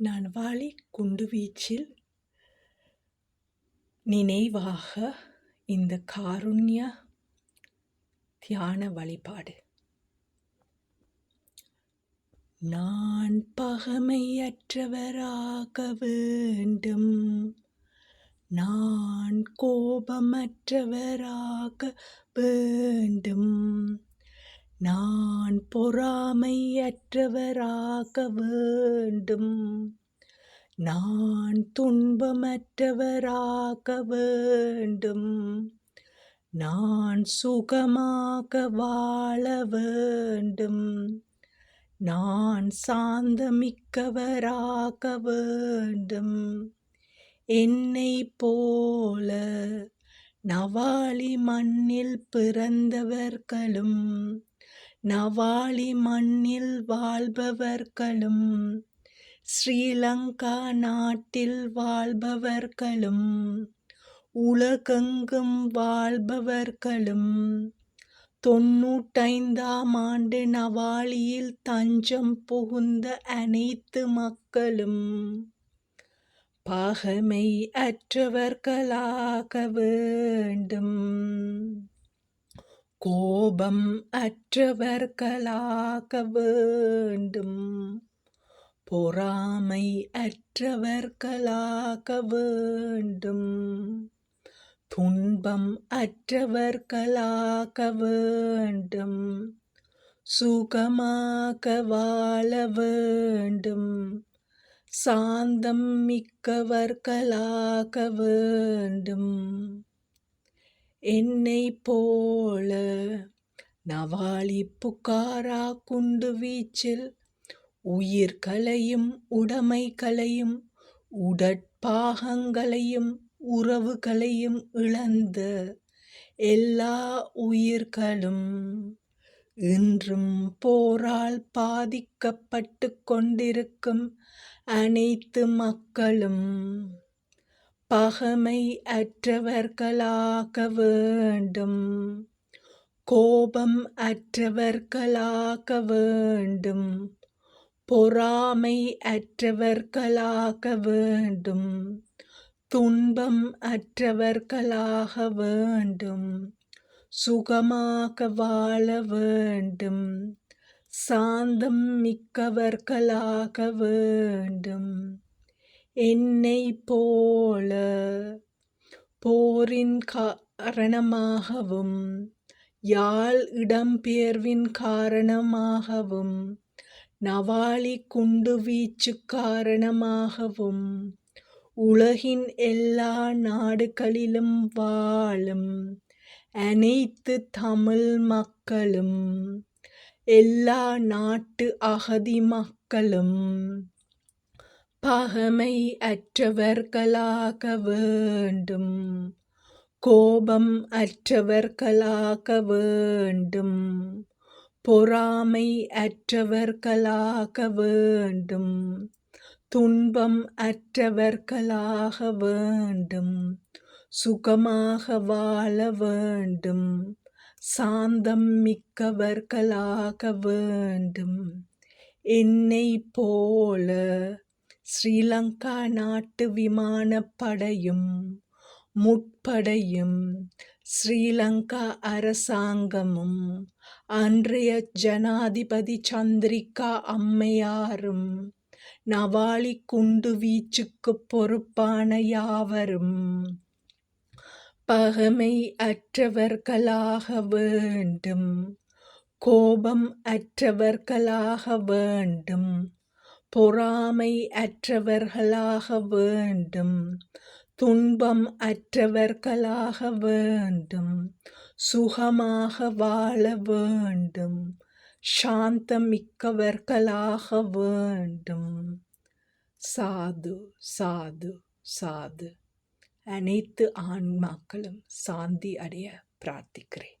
நான் வாழி குண்டு குண்டுவீச்சில் நினைவாக இந்த காருண்ய தியான வழிபாடு. நான் பகமையற்றவராக வேண்டும். நான் கோபமற்றவராக வேண்டும். நான் பொறாமையற்றவராக வேண்டும். நான் துன்பமற்றவராக வேண்டும். நான் சுகமாக வாழ வேண்டும். நான் சாந்தமிக்கவராக வேண்டும். என்னை போல நவாலி மண்ணில் பிறந்தவர்களும் நவாலி மண்ணில் வாழ்பவர்களும் ஸ்ரீலங்கா நாட்டில் வாழ்பவர்களும் உலகெங்கும் வாழ்பவர்களும் தொன்னூற்றைந்தாம் ஆண்டு நவாலியில் தஞ்சம் புகுந்த அனைத்து மக்களும் பகமை அற்றவர்களாக வேண்டும். கோபம் அற்றவர்களாக வேண்டும். பொறாமை அற்றவர்களாக வேண்டும். துன்பம் அற்றவர்களாக வேண்டும். சுகமாக வாழ வேண்டும். சாந்தம் மிக்கவர்களாக வேண்டும். என்னை போல நவாலி புகாரா குண்டு வீச்சில்? உயிர்களையும் உடைமைகளையும் உடற்பாகங்களையும் உறவுகளையும் இழந்த எல்லா உயிர்களும் இன்றும் போரால் பாதிக்கப்பட்டு கொண்டிருக்கும் அனைத்து மக்களும். பகமை அற்றவர்களாக வேண்டும் கோபம் அற்றவர்களாக வேண்டும் பொறாமை அற்றவர்களாக வேண்டும் துன்பம் அற்றவர்களாக வேண்டும் சுகமாக வாழ வேண்டும் சாந்தம் மிக்கவர்களாக வேண்டும் என்னை போல போரின் காரணமாகவும் யாழ் இடம்பெயர்வின் காரணமாகவும் நவாலி குண்டு வீச்சு காரணமாகவும் உலகின் எல்லா நாடுகளிலும் வாழும் அனைத்து தமிழ் மக்களும் எல்லா நாட்டு அகதி மக்களும் பகமை அற்றவர்களாக வேண்டும் கோபம் அற்றவர்களாக வேண்டும் பொறாமை அற்றவர்களாக வேண்டும் துன்பம் அற்றவர்களாக வேண்டும் சுகமாக வாழ வேண்டும் சாந்தம் மிக்கவர்களாக வேண்டும் என்னை போல ஸ்ரீலங்கா நாட்டு விமானப்படையும் முற்படையும் ஸ்ரீலங்கா அரசாங்கமும் அன்றைய ஜனாதிபதி சந்திரிகா அம்மையாரும் நவாலி குண்டு வீச்சுக்கு பொறுப்பான யாவரும் பகமை அற்றவர்களாக வேண்டும் கோபம் அற்றவர்களாக வேண்டும். பொறாமை அற்றவர்களாக வேண்டும். துன்பம் அற்றவர்களாக வேண்டும். சுகமாக வாழ வேண்டும். சாந்தமிக்கவர்களாக வேண்டும். சாது சாது சாது. அனைத்து ஆன்மாக்களும் சாந்தி அடைய பிரார்த்திக்கிறேன்.